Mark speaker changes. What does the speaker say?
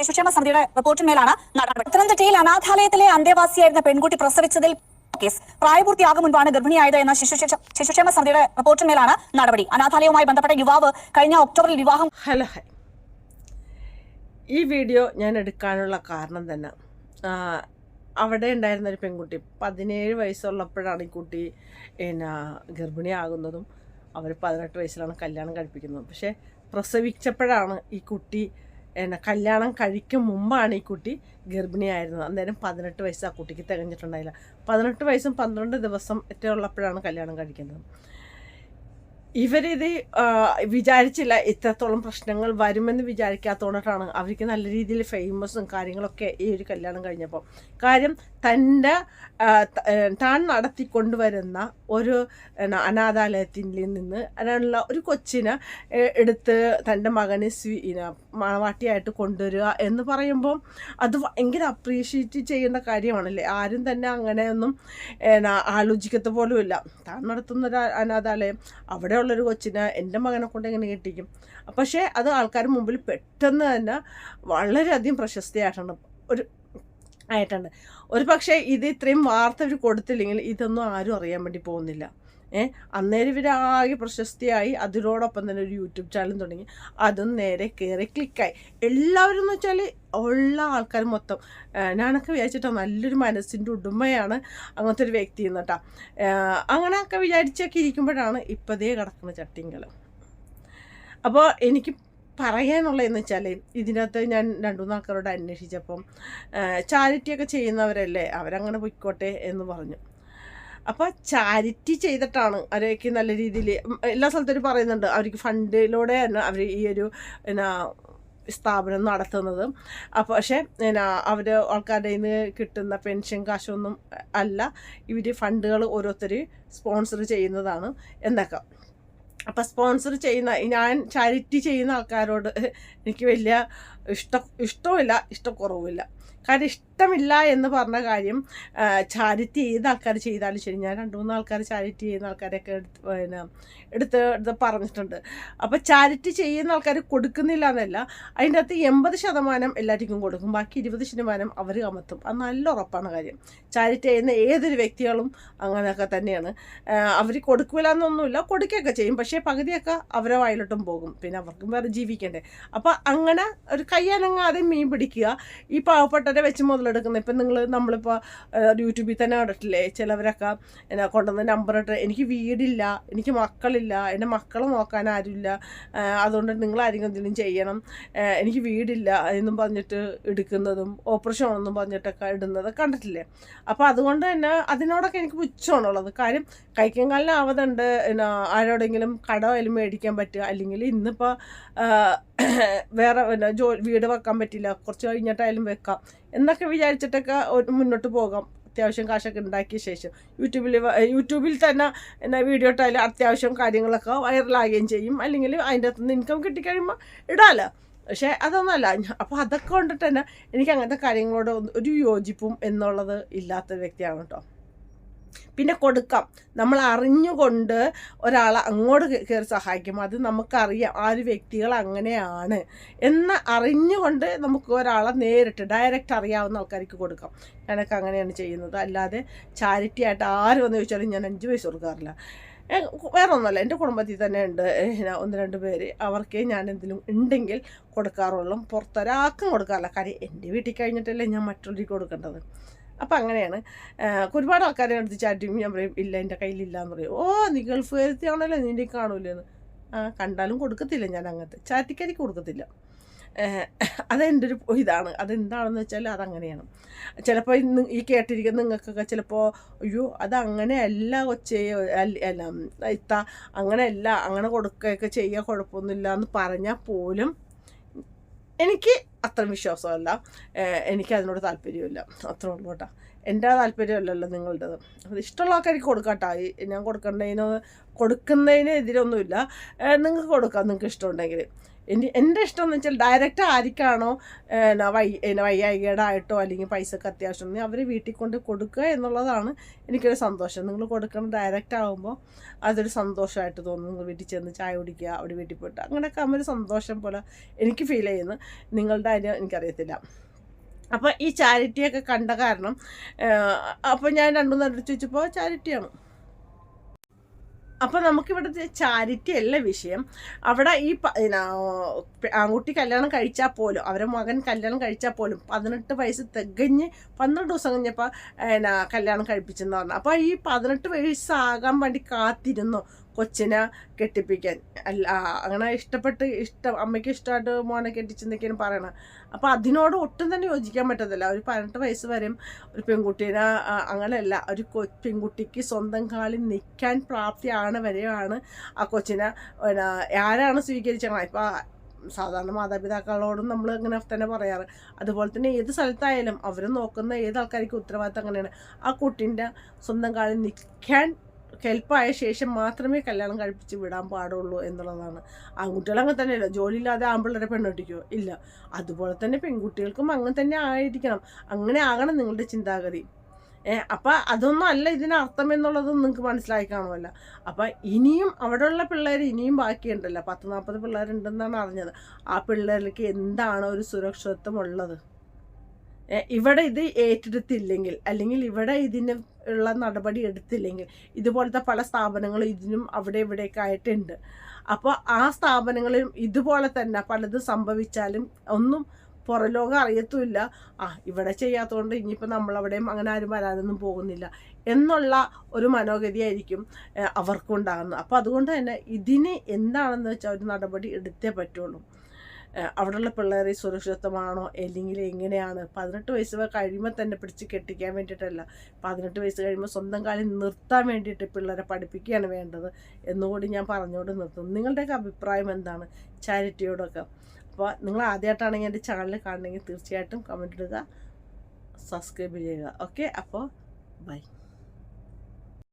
Speaker 1: ശിശുക്ഷേമ സമിതിയുടെ റിപ്പോർട്ടിന്മേലാണ് നടപടി. പത്തനംതിട്ടയിൽ അനാഥാലയത്തിലെ അന്തേവാസിയായിരുന്ന പെൺകുട്ടി പ്രസവിച്ചതിൽ കേസ് പ്രായപൂർത്തിയാകും മുൻപാണ് ഗർഭിണിയായത് എന്ന ശിശുക്ഷേമ സമിതിയുടെ റിപ്പോർട്ടിന്മേലാണ് നടപടി. അനാഥാലയവുമായി ബന്ധപ്പെട്ട യുവാവ് കഴിഞ്ഞ ഒക്ടോബറിൽ വിവാഹം
Speaker 2: ഹലോ ഈ വീഡിയോ ഞാൻ എടുക്കാനുള്ള കാരണം തന്നെ അവിടെ ഉണ്ടായിരുന്ന ഒരു പെൺകുട്ടി പതിനേഴ് വയസ്സുള്ളപ്പോഴാണ് ഈ കുട്ടി പിന്നെ ഗർഭിണിയാകുന്നതും അവർ പതിനെട്ട് വയസ്സിലാണ് കല്യാണം കഴിപ്പിക്കുന്നത്. പക്ഷേ പ്രസവിച്ചപ്പോഴാണ് ഈ കുട്ടി എന്നാ കല്യാണം കഴിക്കും മുമ്പാണ് ഈ കുട്ടി ഗർഭിണിയായിരുന്നത്. അന്നേരം പതിനെട്ട് വയസ്സ് ആ കുട്ടിക്ക് തികഞ്ഞിട്ടുണ്ടായില്ല. പതിനെട്ട് വയസ്സും പന്ത്രണ്ട് ദിവസം ഉള്ളപ്പോഴാണ് കല്യാണം കഴിക്കുന്നത്. ഇവരിത് വിചാരിച്ചില്ല ഇത്രത്തോളം പ്രശ്നങ്ങൾ വരുമെന്ന് വിചാരിക്കാത്തതുകൊണ്ടാണ് അവർക്ക് നല്ല രീതിയിൽ ഫേമസും കാര്യങ്ങളൊക്കെ ഈ ഒരു കല്യാണം കഴിഞ്ഞപ്പോൾ. കാര്യം തന്റെ താൻ നടത്തിക്കൊണ്ടുവരുന്ന ഒരു അനാഥാലയത്തിൽ നിന്ന് അതിനുള്ള ഒരു കൊച്ചിനെ എടുത്ത് തന്റെ മകനെ സ്വീ മണവാട്ടിയായിട്ട് കൊണ്ടുവരിക എന്ന് പറയുമ്പോൾ അത് ഭയങ്കര അപ്രീഷിയേറ്റ് ചെയ്യുന്ന കാര്യമാണല്ലേ? ആരും തന്നെ അങ്ങനെയൊന്നും ആലോചിക്കത്ത പോലുമില്ല. താൻ നടത്തുന്ന ഒരു അനാഥാലയം അവിടെയുള്ളൊരു കൊച്ചിനെ എന്റെ മകനെ കൊണ്ട് എങ്ങനെ കിട്ടിക്കും? പക്ഷേ അത് ആൾക്കാർ മുമ്പിൽ പെട്ടെന്ന് തന്നെ വളരെയധികം പ്രശസ്തിയായിട്ടാണ് ഒരു ആയിട്ടുണ്ട്. ഒരു പക്ഷേ ഇത് ഇത്രയും വാർത്ത ഇവർ കൊടുത്തില്ലെങ്കിൽ ഇതൊന്നും ആരും അറിയാൻ വേണ്ടി പോകുന്നില്ല. ഏ? അന്നേരം ഇവർ ആകെ പ്രശസ്തിയായി. അതിനോടൊപ്പം തന്നെ ഒരു യൂട്യൂബ് ചാനൽ തുടങ്ങി. അതും നേരെ കയറി ക്ലിക്കായി. എല്ലാവരും എന്ന് വെച്ചാൽ ഉള്ള ആൾക്കാർ മൊത്തം. ഞാനൊക്കെ വിചാരിച്ചിട്ടോ നല്ലൊരു മനസ്സിന്റെ ഉടുമയാണ് അങ്ങനത്തെ ഒരു വ്യക്തി എന്ന് കേട്ടോ. അങ്ങനെയൊക്കെ വിചാരിച്ചൊക്കെ ഇരിക്കുമ്പോഴാണ് ഇപ്പതേ കിടക്കുന്ന ചട്ടിങ്കലം അപ്പോൾ എനിക്ക് പറയാനുള്ളതെന്ന് വെച്ചാൽ ഇതിനകത്ത് ഞാൻ രണ്ടു മൂന്ന് അന്വേഷിച്ചപ്പം ചാരിറ്റിയൊക്കെ ചെയ്യുന്നവരല്ലേ അവരങ്ങനെ പൊയ്ക്കോട്ടെ എന്ന് പറഞ്ഞു. അപ്പോൾ ചാരിറ്റി ചെയ്തിട്ടാണ് അവരേക്ക് നല്ല രീതിയിൽ എല്ലാ സ്ഥലത്തും പറയുന്നുണ്ട്. അവർക്ക് ഫണ്ടിലൂടെ തന്നെ അവർ ഈ ഒരു എന്നാ സ്ഥാപനം നടത്തുന്നത്. അപ്പോൾ പക്ഷേ എന്നാ അവർ ആൾക്കാരുടെ നിന്ന് കിട്ടുന്ന പെൻഷൻ കാശൊന്നും അല്ല. ഇവർ ഫണ്ടുകൾ ഓരോരുത്തർ സ്പോൺസർ ചെയ്യുന്നതാണ്. എന്നൊക്കെ അപ്പം സ്പോൺസർ ചെയ്യുന്ന ഞാൻ ചാരിറ്റി ചെയ്യുന്ന ആൾക്കാരോട് എനിക്ക് വലിയ ഇഷ്ട ഇഷ്ടമില്ല ഇഷ്ടക്കുറവുമില്ല. കാര്യം ഇഷ്ടമില്ല എന്ന് പറഞ്ഞ കാര്യം ചാരിറ്റി ചെയ്ത ആൾക്കാർ ചെയ്താലും ശരി. ഞാൻ രണ്ട് മൂന്ന് ആൾക്കാർ ചാരിറ്റി ചെയ്യുന്ന ആൾക്കാരെയൊക്കെ എടുത്ത് പിന്നെ എടുത്ത് എടുത്ത് പറഞ്ഞിട്ടുണ്ട്. അപ്പോൾ ചാരിറ്റി ചെയ്യുന്ന ആൾക്കാർ കൊടുക്കുന്നില്ല എന്നല്ല അതിന്റെ അകത്ത് എൺപത് ശതമാനം എല്ലാവർക്കും കൊടുക്കും. ബാക്കി ഇരുപത് ശതമാനം അവർ കമത്തും അത് നല്ല ഉറപ്പാണ് കാര്യം. ചാരിറ്റി ചെയ്യുന്ന ഏതൊരു വ്യക്തികളും അങ്ങനെയൊക്കെ തന്നെയാണ്. അവർ കൊടുക്കില്ല എന്നൊന്നുമില്ല കൊടുക്കുകയൊക്കെ ചെയ്യും. പക്ഷേ പകുതിയൊക്കെ അവരെ വായിലോട്ടും പോകും. പിന്നെ അവർക്കും വേറെ ജീവിക്കണ്ടേ. അപ്പോൾ അങ്ങനെ ഒരു കയ്യനങ്ങാതെ മീൻ പിടിക്കുക. ഈ പാവപ്പെട്ടവരെ വെച്ച് മുതലെടുക്കുന്ന ഇപ്പം നിങ്ങൾ നമ്മളിപ്പോൾ യൂട്യൂബിൽ തന്നെ കണ്ടിട്ടില്ലേ? ചിലവരൊക്കെ എന്നാ കൊണ്ടുവന്ന നമ്പർ ഇട്ട് എനിക്ക് വീടില്ല എനിക്ക് മക്കളില്ല എന്റെ മക്കളെ നോക്കാൻ ആരുമില്ല അതുകൊണ്ട് നിങ്ങൾ ആരെങ്കിലും എന്തെങ്കിലും ചെയ്യണം എനിക്ക് വീടില്ല എന്നും പറഞ്ഞിട്ട് എടുക്കുന്നതും ഓപ്പറേഷൻ ഒന്നും പറഞ്ഞിട്ടൊക്കെ ഇടുന്നത് കണ്ടിട്ടില്ലേ? അപ്പോൾ അതുകൊണ്ട് തന്നെ അതിനോടൊക്കെ എനിക്ക് പുച്ഛമാണുള്ളത്. കാര്യം കൈക്കും കാലിന് ആവതുണ്ട്. എന്നാ ആരോടെങ്കിലും കടമായാലും മേടിക്കാൻ പറ്റുക. അല്ലെങ്കിൽ ഇന്നിപ്പോൾ വേറെ പിന്നെ ജോ വീട് വെക്കാൻ പറ്റില്ല. കുറച്ച് കഴിഞ്ഞിട്ടായാലും വെക്കാം. എന്നൊക്കെ വിചാരിച്ചിട്ടൊക്കെ മുന്നോട്ട് പോകാം. അത്യാവശ്യം കാശൊക്കെ ഉണ്ടാക്കിയ ശേഷം. യൂട്യൂബിൽ യൂട്യൂബിൽ തന്നെ എന്നാ വീഡിയോ ഇട്ടാലും അത്യാവശ്യം കാര്യങ്ങളൊക്കെ വൈറലാകുകയും ചെയ്യും. അല്ലെങ്കിൽ അതിന്റെ അകത്ത് നിന്ന് ഇൻകം കിട്ടിക്കഴിയുമ്പോൾ ഇടാമല്ലോ പക്ഷേ അതൊന്നുമല്ല അപ്പോൾ അതൊക്കെ കൊണ്ടിട്ട് തന്നെ എനിക്ക് അങ്ങനത്തെ കാര്യങ്ങളോട് ഒരു യോജിപ്പും എന്നുള്ളത് ഇല്ലാത്ത വ്യക്തിയാണ് കേട്ടോ. പിന്നെ കൊടുക്കാം. നമ്മൾ അറിഞ്ഞുകൊണ്ട് ഒരാളെ അങ്ങോട്ട് കയറി സഹായിക്കും. അത് നമുക്കറിയാം. ആ ഒരു വ്യക്തികൾ അങ്ങനെയാണ്. എന്ന് അറിഞ്ഞുകൊണ്ട് നമുക്ക് ഒരാളെ നേരിട്ട് ഡയറക്റ്റ് അറിയാവുന്ന ആൾക്കാർക്ക് കൊടുക്കാം. ഞാനൊക്കെ അങ്ങനെയാണ് ചെയ്യുന്നത്. അല്ലാതെ ചാരിറ്റി ആയിട്ട് ആര് വന്ന് ചോദിച്ചാലും ഞാൻ അഞ്ച് പൈസ കൊടുക്കാറില്ല. വേറെ ഒന്നുമല്ല എന്റെ കുടുംബത്തിൽ തന്നെ ഉണ്ട്. ഒന്ന് രണ്ട് പേര്. അവർക്ക് ഞാൻ എന്തെങ്കിലും ഉണ്ടെങ്കിൽ കൊടുക്കാറുള്ളൂ. പുറത്തൊരാൾക്കും കൊടുക്കാറില്ല. കാര്യം എന്റെ വീട്ടിൽ കഴിഞ്ഞിട്ടല്ലേ ഞാൻ മറ്റുള്ളവർക്ക് കൊടുക്കേണ്ടത്. അപ്പം അങ്ങനെയാണ്. ഒരുപാട് ആൾക്കാരെ അടുത്ത് ചാറ്റ് ചെയ്യുമ്പോൾ ഞാൻ പറയും ഇല്ല എന്റെ കയ്യിലില്ല എന്ന് പറയും. ഓ നീ ഗൾഫ് കയറ്റിയാണല്ലോ നിന്റെ കാണൂലെന്ന്. ആ കണ്ടാലും കൊടുക്കത്തില്ല ഞാൻ അങ്ങനത്തെ. ചാറ്റിക്കരിക്ക് കൊടുക്കത്തില്ല. അതെന്റെ ഒരു ഇതാണ്. അതെന്താണെന്ന് വെച്ചാൽ അതങ്ങനെയാണ്. ചിലപ്പോൾ ഇന്ന് ഈ കേട്ടിരിക്കുന്ന നിങ്ങൾക്കൊക്കെ ചിലപ്പോൾ അയ്യോ അതങ്ങനെയല്ല കൊച്ചേ അല്ല ഇത്ത അങ്ങനെയല്ല അങ്ങനെ കൊടുക്കുകയൊക്കെ ചെയ്യുക കുഴപ്പമൊന്നുമില്ല എന്ന് പറഞ്ഞാൽ പോലും എനിക്ക് അത്ര വിശ്വാസമല്ല. എനിക്ക് അതിനോട് താല്പര്യമില്ല. അത്ര ഉള്ളൂ കേട്ടോ. എന്റെ താല്പര്യമല്ലല്ലോ നിങ്ങളുടേത്. അത് ഇഷ്ടമുള്ള ആൾക്കാർക്ക് കൊടുക്കാം കേട്ടോ ഞാൻ കൊടുക്കേണ്ടതിന് കൊടുക്കുന്നതിന് എതിരൊന്നുമില്ല ഏഹ് നിങ്ങൾക്ക് കൊടുക്കാം. നിങ്ങൾക്ക് ഇഷ്ടമുണ്ടെങ്കിൽ. എന്റെ എന്റെ ഇഷ്ടം എന്ന് വെച്ചാൽ ഡയറക്റ്റ് ആർക്കാണോ വൈ എന്നാ വയ്യായികയുടെ ആയിട്ടോ അല്ലെങ്കിൽ പൈസക്ക് അത്യാവശ്യം അവർ വീട്ടിൽ കൊണ്ട് കൊടുക്കുക എന്നുള്ളതാണ് എനിക്കൊരു സന്തോഷം. നിങ്ങൾ കൊടുക്കണം ഡയറക്റ്റ് ആകുമ്പോൾ അതൊരു സന്തോഷമായിട്ട് തോന്നും. നിങ്ങൾ വീട്ടിൽ ചെന്ന് ചായ കുടിക്കുക അവിടെ വീട്ടിൽ പോയിട്ട് അങ്ങനെയൊക്കെ ആകുമ്പോൾ ഒരു സന്തോഷം പോലെ എനിക്ക് ഫീൽ ചെയ്യുന്നു. നിങ്ങളുടെ കാര്യം എനിക്കറിയത്തില്ല. അപ്പോൾ ഈ ചാരിറ്റിയൊക്കെ കണ്ട കാരണം അപ്പോൾ ഞാൻ രണ്ടു നേരം ചോദിച്ചപ്പോൾ ചാരിറ്റിയാണ് അപ്പോൾ നമുക്കിവിടുത്തെ ചാരിറ്റി അല്ല വിഷയം. അവിടെ ഈ ആൺകുട്ടി കല്യാണം കഴിച്ചാൽ പോലും അവരെ മകൻ കല്യാണം കഴിച്ചാൽ പോലും പതിനെട്ട് വയസ്സ് തികഞ്ഞ് പന്ത്രണ്ട് ദിവസം കഴിഞ്ഞപ്പോൾ എന്നാ കല്യാണം കഴിപ്പിച്ചെന്ന് പറഞ്ഞു. അപ്പോൾ ഈ പതിനെട്ട് വയസ്സാകാൻ വേണ്ടി കാത്തിരുന്നു. കൊച്ചിനെ കെട്ടിപ്പിക്കാൻ. അല്ല അങ്ങനെ ഇഷ്ടപ്പെട്ട് ഇഷ്ടം അമ്മയ്ക്ക് ഇഷ്ടമായിട്ട് മോനെ കെട്ടിച്ചെന്നൊക്കെയാണ് പറയണത്? അപ്പോൾ അതിനോട് ഒട്ടും തന്നെ യോജിക്കാൻ പറ്റത്തില്ല. ഒരു പതിനെട്ട് വയസ്സ് വരെയും ഒരു പെൺകുട്ടീനെ അങ്ങനെയല്ല ഒരു കൊ പെൺകുട്ടിക്ക് സ്വന്തം കാലിൽ നിൽക്കാൻ പ്രാപ്തിയാണ് വരെയാണ് ആ കൊച്ചിനെ പിന്നെ ആരാണ് സ്വീകരിച്ചത് ഇപ്പോൾ സാധാരണ മാതാപിതാക്കളോടും നമ്മൾ അങ്ങനെ തന്നെ പറയാറ്. അതുപോലെ തന്നെ ഏത് സ്ഥലത്തായാലും അവർ നോക്കുന്ന ഏത് ആൾക്കാർക്കും ഉത്തരവാദിത്തം അങ്ങനെയാണ്. ആ കുട്ടീന്റെ സ്വന്തം കാലിൽ നിൽക്കാൻ ഹെൽപ്പായ ശേഷം മാത്രമേ കല്യാണം കഴിപ്പിച്ച് വിടാൻ പാടുള്ളൂ എന്നുള്ളതാണ്. ആൺകുട്ടികൾ അങ്ങനെ തന്നെയല്ല ജോലിയില്ലാതെ ആൺപിള്ളേരെ പെണ്ണൊട്ടിക്കോ? ഇല്ല. അതുപോലെ തന്നെ പെൺകുട്ടികൾക്കും അങ്ങനെ തന്നെ ആയിരിക്കണം. അങ്ങനെ ആകണം നിങ്ങളുടെ ചിന്താഗതി. ഏ അപ്പം അതൊന്നും അല്ല ഇതിനർത്ഥം എന്നുള്ളത് നിങ്ങൾക്ക് മനസ്സിലായി കാണുമല്ലോ. അപ്പം ഇനിയും അവിടെയുള്ള പിള്ളേർ ഇനിയും ബാക്കിയുണ്ടല്ലോ. പത്ത് നാൽപ്പത് പിള്ളേരുണ്ടെന്നാണ് അറിഞ്ഞത്. ആ പിള്ളേർക്ക് എന്താണ് ഒരു സുരക്ഷിതത്വം ഉള്ളത്? ഇവിടെ ഇത് ഏറ്റെടുത്തില്ലെങ്കിൽ അല്ലെങ്കിൽ ഇവിടെ ഇതിന് ഉള്ള നടപടി എടുത്തില്ലെങ്കിൽ ഇതുപോലത്തെ പല സ്ഥാപനങ്ങളും ഇതിനും അവിടെ ഇവിടെയൊക്കെ ആയിട്ടുണ്ട്. അപ്പോൾ ആ സ്ഥാപനങ്ങളിലും ഇതുപോലെ തന്നെ പലതും സംഭവിച്ചാലും ഒന്നും പുറലോകം അറിയത്തുമില്ല. ആ ഇവിടെ ചെയ്യാത്തതുകൊണ്ട് ഇനിയിപ്പോൾ നമ്മളവിടെയും അങ്ങനെ ആരും വരാനൊന്നും പോകുന്നില്ല എന്നുള്ള ഒരു മനോഗതിയായിരിക്കും അവർക്കുണ്ടാകുന്നത്. അപ്പോൾ അതുകൊണ്ട് തന്നെ ഇതിന് എന്താണെന്ന് വെച്ചാൽ ഒരു നടപടി എടുത്തേ പറ്റുള്ളൂ. അവിടെയുള്ള പിള്ളേരെ സുരക്ഷിതത്വമാണോ? അല്ലെങ്കിൽ എങ്ങനെയാണ്? പതിനെട്ട് വയസ്സ് കഴിയുമ്പോൾ തന്നെ പിടിച്ച് കെട്ടിക്കാൻ വേണ്ടിയിട്ടല്ല. പതിനെട്ട് വയസ്സ് കഴിയുമ്പോൾ സ്വന്തം കാലിൽ നിർത്താൻ വേണ്ടിയിട്ട് പിള്ളേരെ പഠിപ്പിക്കുകയാണ് വേണ്ടത് എന്നുകൂടി ഞാൻ പറഞ്ഞുകൊണ്ട് നിർത്തുന്നു. നിങ്ങളുടെയൊക്കെ അഭിപ്രായം എന്താണ്? ചാരിറ്റിയോടൊക്കെ. അപ്പോൾ നിങ്ങൾ ആദ്യമായിട്ടാണെങ്കിൽ എന്റെ ചാനൽ കാണണമെങ്കിൽ തീർച്ചയായിട്ടും കമന്റ് ഇടുക സബ്സ്ക്രൈബ് ചെയ്യുക. ഓക്കെ അപ്പോൾ ബൈ